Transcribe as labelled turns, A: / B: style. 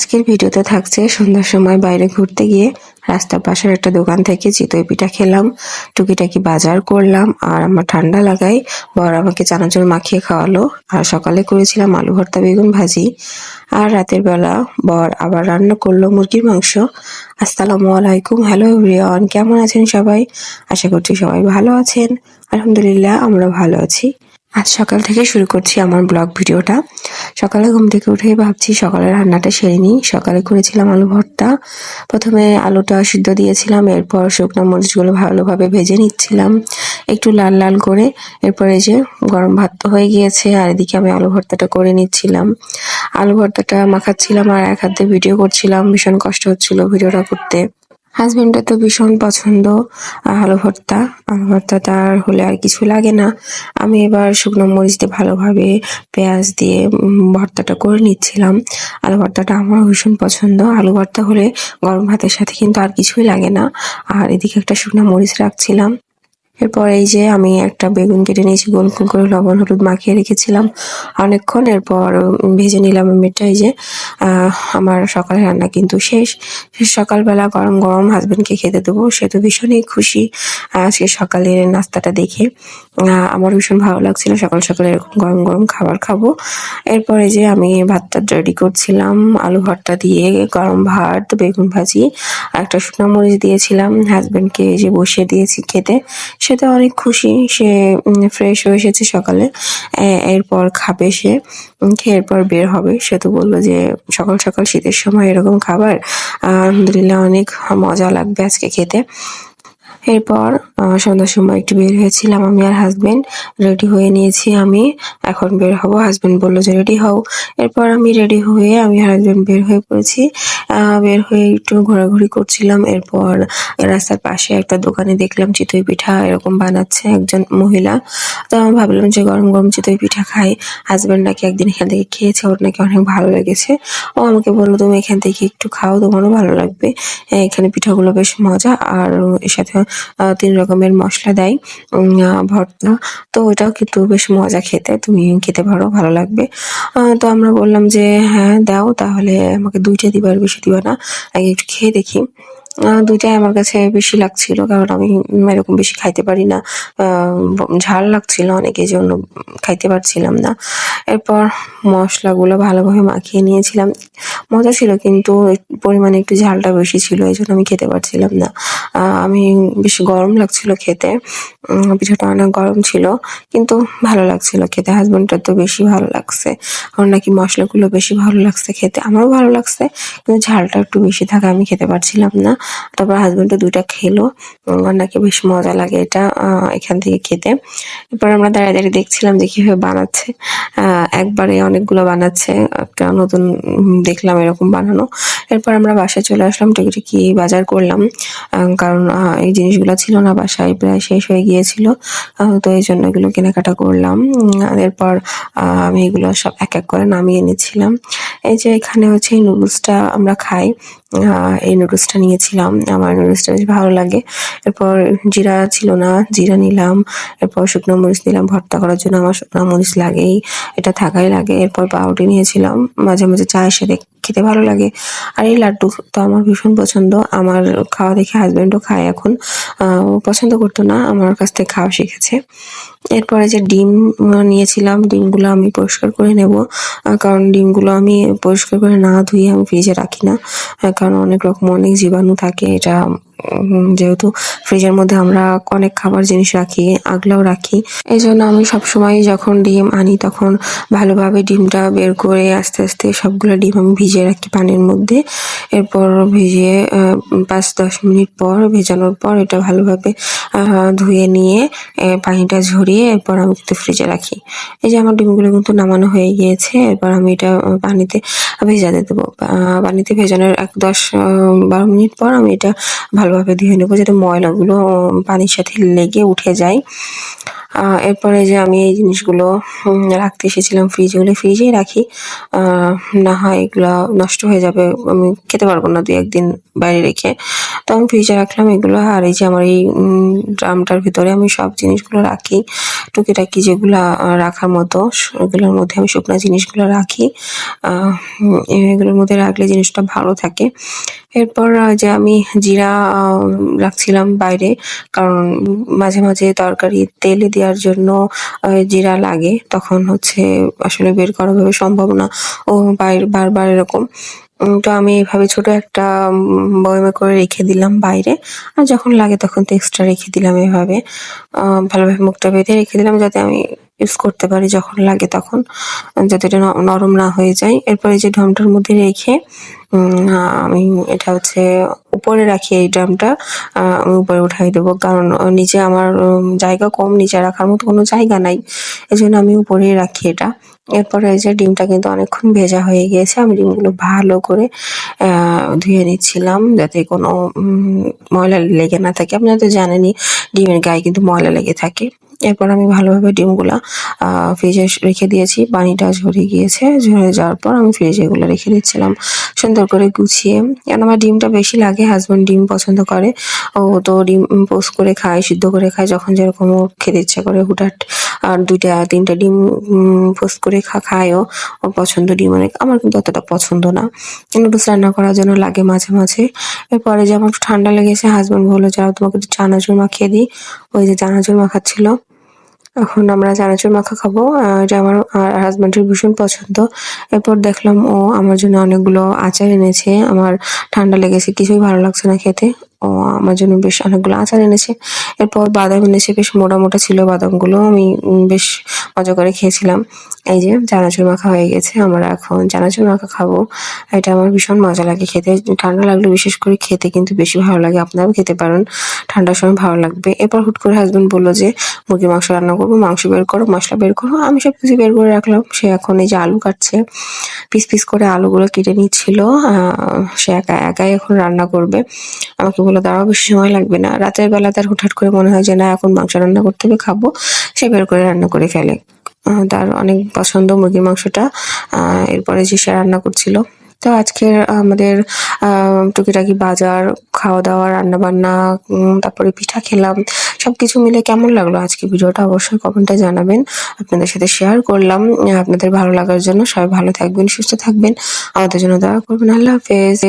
A: আজকের ভিডিওতে থাকছে সন্ধ্যার সময় বাইরে ঘুরতে গিয়ে রাস্তার পাশের একটা দোকান থেকে চিতই পিঠা খেলাম, টুকিটাকি বাজার করলাম, আর আমার ঠান্ডা লাগাই বর আমাকে চানাচুর মাখিয়ে খাওয়ালো। আর সকালে করেছিলাম আলু ভর্তা, বেগুন ভাজি। আর রাতের বেলা বর আবার রান্না করল মুরগির মাংস। আসসালামু আলাইকুম, হ্যালো এভরিওয়ান, কেমন আছেন সবাই? আশা করছি সবাই ভালো আছেন। আলহামদুলিল্লাহ আমরা ভালো আছি। আজ সকাল থেকে শুরু করছি আমার ব্লগ ভিডিওটা। সকালে ঘুম থেকে উঠেই ভাবছি সকালে রান্নাটা সেরে নিই। সকালে করেছিলাম আলু ভর্তা। প্রথমে আলুটা সিদ্ধ দিয়েছিলাম, এরপর শুকনো মরিচগুলো ভালোভাবে ভেজে নিচ্ছিলাম। একটু লাল লাল করে, এরপরে যে গরম ভাত তো হয়ে গিয়েছে, আর এদিকে আমি আলু ভর্তাটা করে নিচ্ছিলাম। আলু ভর্তাটা মাখাচ্ছিলাম আর এক হাতে ভিডিও করছিলাম, ভীষণ কষ্ট হচ্ছিল ভিডিওটা করতে। হাজবেন্ডের তো ভীষণ পছন্দ আলু ভর্তা। আলু ভর্তা তার হলে আর কিছু লাগে না। আমি এবার শুকনো মরিচ দিয়ে ভালোভাবে পেঁয়াজ দিয়ে ভর্তাটা করে নিচ্ছিলাম। আলু ভর্তাটা আমার ভীষণ পছন্দ। আলু ভর্তা হলে গরম ভাতের সাথে কিন্তু আর কিছুই লাগে না। আর এদিকে একটা শুকনো মরিচ রাখছিলাম। এরপর এই যে আমি একটা বেগুন কেটে নিয়েছি, গোল গোল করে লবণ হলুদ মাখিয়ে রেখেছিলাম। অনেকক্ষণ এরপর ভেজে নিলাম মেয়েটা এই যে আমার সকালে রান্না কিন্তু শেষ। সকালবেলা গরম গরম হাজবেন্ডকে খেতে দেবো, সে তো ভীষণই খুশি আজকে সকালের নাস্তাটা দেখে। আমার ভীষণ ভালো লাগছিল, সকাল সকালে এরকম গরম গরম খাবার খাব। এরপরে যে আমি ভাতটা রেডি করছিলাম, আলু ভর্তা দিয়ে, গরম ভাত, বেগুন ভাজি, একটা শুকনো মরিচ দিয়েছিলাম। হাজবেন্ডকে যে বসিয়ে দিয়েছি খেতে। সে তো অনেক খুশি। সে ফ্রেশ হয়ে এসেছে সকালে। এরপর খাবে সে। খেয়ে এরপর বের হবে। সে তো বলল যে, সকাল সকাল শীতের সময় এরকম খাবার। আলহামদুলিল্লাহ অনেক মজা লাগবে আজকে খেতে। এরপর সন্ধ্যার সময় একটু বের হয়েছিলাম আমি আর হাজবেন্ড রেডি হয়ে নিয়েছি আমি। এখন বের হব। হাজবেন্ড বলল যে রেডি হও। এরপর আমি রেডি হয়ে আমি হাজবেন্ড বের হয়ে পড়েছি। বের হয়ে একটু ঘোরাঘুরি করছিলাম। এরপর রাস্তার পাশে একটা দোকানে দেখলাম চিতই পিঠা এরকম বানাচ্ছে একজন মহিলা। তো আমি ভাবলাম যে, গরম গরম চিতই পিঠা খাই। হাজবেন্ড নাকি একদিন এখান থেকে খেয়েছে, ওর নাকি অনেক ভালো লেগেছে। ও আমাকে বলল, তুমি এখান থেকে একটু খাও, তোমারও ভালো লাগবে। এখানে পিঠাগুলো বেশ মজা। আর এর সাথে তিন রকমের মশলা দেয় ভর্তা। তো ওটাও কিন্তু বেশ মজা খেতে, তুমি খেতে পারো, ভালো লাগবে। তো আমরা বললাম যে হ্যাঁ দাও, তাহলে আমাকে দুইটা দিবার বেশি দিবা না, আগে একটু খেয়ে দেখি। দুইটাই আমার কাছে বেশি লাগছিল, কারণ আমি এরকম বেশি খাইতে পারি না। ঝাল লাগছিল অনেক এই জন্য খাইতে পারছিলাম না। এরপর মশলাগুলো ভালোভাবে মাখিয়ে নিয়েছিলাম। মজা ছিল, কিন্তু পরিমাণে একটু ঝালটা বেশি ছিল এই জন্য আমি খেতে পারছিলাম না। আমি বেশি গরম লাগছিল খেতে। পিঠাটা অনেক গরম ছিল, কিন্তু ভালো লাগছিল খেতে। হাজবেন্ডটার তো বেশি ভালো লাগছে। ওর নাকি মশলাগুলো বেশি ভালো লাগছে খেতে। আমারও ভালো লাগছে, কিন্তু ঝালটা একটু বেশি থাকা আমি খেতে পারছিলাম না। তারপর হাজবেন্ডও দুইটা খেলো। নাকি বেশ মজা লাগে এটা এখান থেকে খেতে। এরপর আমরা দাঁড়িয়ে দাঁড়িয়ে দেখছিলাম যে কীভাবে বানাচ্ছে। একবারে অনেকগুলো বানাচ্ছে, একটা নতুন দেখলাম এরকম বানানো। এরপর আমরা বাসায় চলে আসলাম, টিকিটিকি বাজার করলাম। কারণ এই জিনিসগুলো ছিল না, বাসায় প্রায় শেষ হয়ে গিয়েছিল। তো এই জন্য এগুলো কেনাকাটা করলাম। এরপর আমি এগুলো সব এক এক করে নামিয়ে নিচ্ছিলাম এই যে এখানে হচ্ছে এই নুডলসটা আমরা খাই। এই নুডলসটা নিয়েছিলাম আমার নুডলসটা বেশ ভালো লাগে। এরপর জিরা ছিল না, জিরা নিলাম। এরপর শুকনো মরিচ নিলাম ভর্তা করার জন্য। আমার শুকনো মরিচ লাগেই, এটা থাকাই লাগে। এরপর পাউরুটি নিয়েছিলাম। মাঝে মাঝে চায়ের সাথে খেতে ভালো লাগে। আর এই লাড্ডু তো আমার ভীষণ পছন্দ। আমার খাওয়া দেখে হাজবেন্ডও খায় এখন। পছন্দ করতো না। আমার কাছ থেকে খাওয়া শিখেছে। এরপরে যে ডিম নিয়েছিলাম, ডিমগুলো আমি পরিষ্কার করে নেব। কারণ ডিমগুলো আমি পরিষ্কার করে না ধুয়ে আমি ফ্রিজে রাখি না। কারণ অনেক রকম অনেক জীবাণু থাকে এটা যেহেতু ফ্রিজের মধ্যে আমরা অনেক খাবার জিনিস রাখি, আগলাও রাখি। এই জন্য আমি সবসময় যখন ডিম আনি তখন ভালোভাবে ডিমটা বের করে আস্তে আস্তে সবগুলো ডিম আমি ভিজিয়ে রাখি পানির মধ্যে। এরপর ভিজিয়ে পাঁচ দশ মিনিট পর ভেজানোর পর এটা ভালোভাবে ধুয়ে নিয়ে পানিটা ঝরিয়ে এরপর আমি কিন্তু ফ্রিজে রাখি। এই যে আমার ডিমগুলো কিন্তু নামানো হয়ে গিয়েছে, এরপর আমি এটা পানিতে ভেজাতে দেবো। পানিতে ভেজানোর এক দশ বারো মিনিট পর আমি এটা ভালোভাবে ধুয়ে নেব, যাতে ময়লাগুলো পানির সাথে লেগে উঠে যায়। এরপরে যে আমি এই জিনিসগুলো রাখতে এসেছিলাম ফ্রিজে হলে ফ্রিজেই রাখি। না হয় এগুলো নষ্ট হয়ে যাবে, আমি খেতে পারব না দু একদিন বাইরে রেখে। তো আমি ফ্রিজে রাখলাম এগুলো, আর এই যে আমার এই ড্রামটার ভিতরে আমি সব জিনিসগুলো রাখি। টুকিটাকি যেগুলো রাখার মতো ওগুলোর মধ্যে আমি শুকনো জিনিসগুলো রাখি। এগুলোর মধ্যে রাখলে জিনিসটা ভালো থাকে। এরপর যে আমি জিরা রাখছিলাম বাইরে, কারণ মাঝে মাঝে তরকারি তেলে দেওয়ার জন্য জিরা লাগে, তখন হচ্ছে আসলে বের করা ভাবে সম্ভব না। ও বাইরে, বারবার এরকম। তো আমি এভাবে ছোট একটা বয়মে করে রেখে দিলাম বাইরে। আর যখন লাগে তখন তো এক্সট্রা রেখে দিলাম এভাবে। ভালোভাবে মুখটা বেঁধে রেখে দিলাম যাতে আমি ইউজ করতে পারি যখন লাগে তখন, যাতে এটা নরম না হয়ে যায়। এরপরে যে ঢমটার মধ্যে রেখে আমি এটা হচ্ছে উপরে রাখি এই ড্রামটা আমি উপরে উঠাই দেবো। কারণ নিচে আমার জায়গা কম নিচে রাখার মতো কোনো জায়গা নাই। এই জন্য আমি উপরেই রাখি এটা। এরপরে এই যে ডিমটা কিন্তু অনেকক্ষণ ভেজা হয়ে গিয়েছে, আমি ডিমগুলো ভালো করে ধুয়ে নিচ্ছিলাম যাতে কোনো ময়লা লেগে না থাকে। আপনারা তো জানেনই, ডিমের গায়ে কিন্তু ময়লা লেগে থাকে। এরপর আমি ভালোভাবে ডিমগুলা ফ্রিজে রেখে দিয়েছি। পানিটা ঝরে গিয়েছে। ঝরে যাওয়ার পর আমি ফ্রিজে এগুলো রেখে দিচ্ছিলাম। সুন্দর করে গুছিয়ে। কেন আমার ডিমটা বেশি লাগে হাজব্যান্ড ডিম পছন্দ করে। ও তো ডিম পোস্ট করে খায়, সিদ্ধ করে খায়। যখন যেরকম খেতে ইচ্ছা করে হুটাট আর দুইটা, তিনটা ডিম পোস্ট করে খা, খায়ও। ওর পছন্দ ডিম অনেক। আমার কিন্তু অতটা পছন্দ না। নুডলস রান্না করার জন্য লাগে মাঝে মাঝে। এরপরে যে আমার ঠান্ডা লেগেছে হাজব্যান্ড বলল, যাও তোমাকে একটু চানাচুর মাখিয়ে দিই। ওই যে চানাচুর মাখাচ্ছিল। এখন আমরা চানাচুর মাখা খাব। এটা আমার হাজব্যান্ডের ভীষণ পছন্দ। এরপর দেখলাম, ও আমার জন্য অনেকগুলো আচার এনেছে। আমার ঠান্ডা লেগেছে, কিছুই ভালো লাগছে না খেতে। ও আমার জন্য বেশ অনেকগুলো আচার এনেছে। এরপর বাদাম এনেছে, বেশ মোটা মোটা ছিল বাদামগুলো। আমি বেশ মজা করে খেয়েছিলাম। এই যে, চানাচুর মাখা হয়ে গেছে। আমরা এখন চানাচুর মাখা খাব। এটা আমার ভীষণ মজা লাগে খেতে। ঠান্ডা লাগলে বিশেষ করে খেতে কিন্তু বেশি ভালো লাগে। আপনারাও খেতে পারেন। ঠান্ডার সময় ভালো লাগবে। এরপর হুট করে হাজবেন্ড বলল যে, মুরগির মাংস রান্না করব, মাংস বের করো, মশলা বের করো। আমি সব কিছু বের করে রাখলাম। সে এখন এই যে আলু কাটছে, পিস পিস করে আলুগুলো কেটে নিচ্ছিল। সে একা, একাই এখন রান্না করবে। আমাকে বলে দাঁড়াও, বেশি সময় লাগবে না। রাতের বেলা তার হুটহাট করে মনে হয় যে, না, এখন মাংস রান্না করতে হবে, খাব। সে বের করে রান্না করে ফেলে। তার অনেক পছন্দ মুরগির মাংসটা। এরপরে যে সে রান্না করছিল তো আজকের আমাদের টুকিটাকি বাজার খাওয়া দাওয়া রান্না বান্না তারপরে পিঠা খেলাম সব কিছু মিলে কেমন লাগল আজকে ভিডিওটা অবশ্যই কমেন্টে জানাবেন। আপনাদের সাথে শেয়ার করলাম, আপনাদের ভালো লাগার জন্য সবাই ভালো থাকবেন, সুস্থ থাকবেন। আমাদের জন্য দয়া করবেন, আল্লাহ হাফেজ।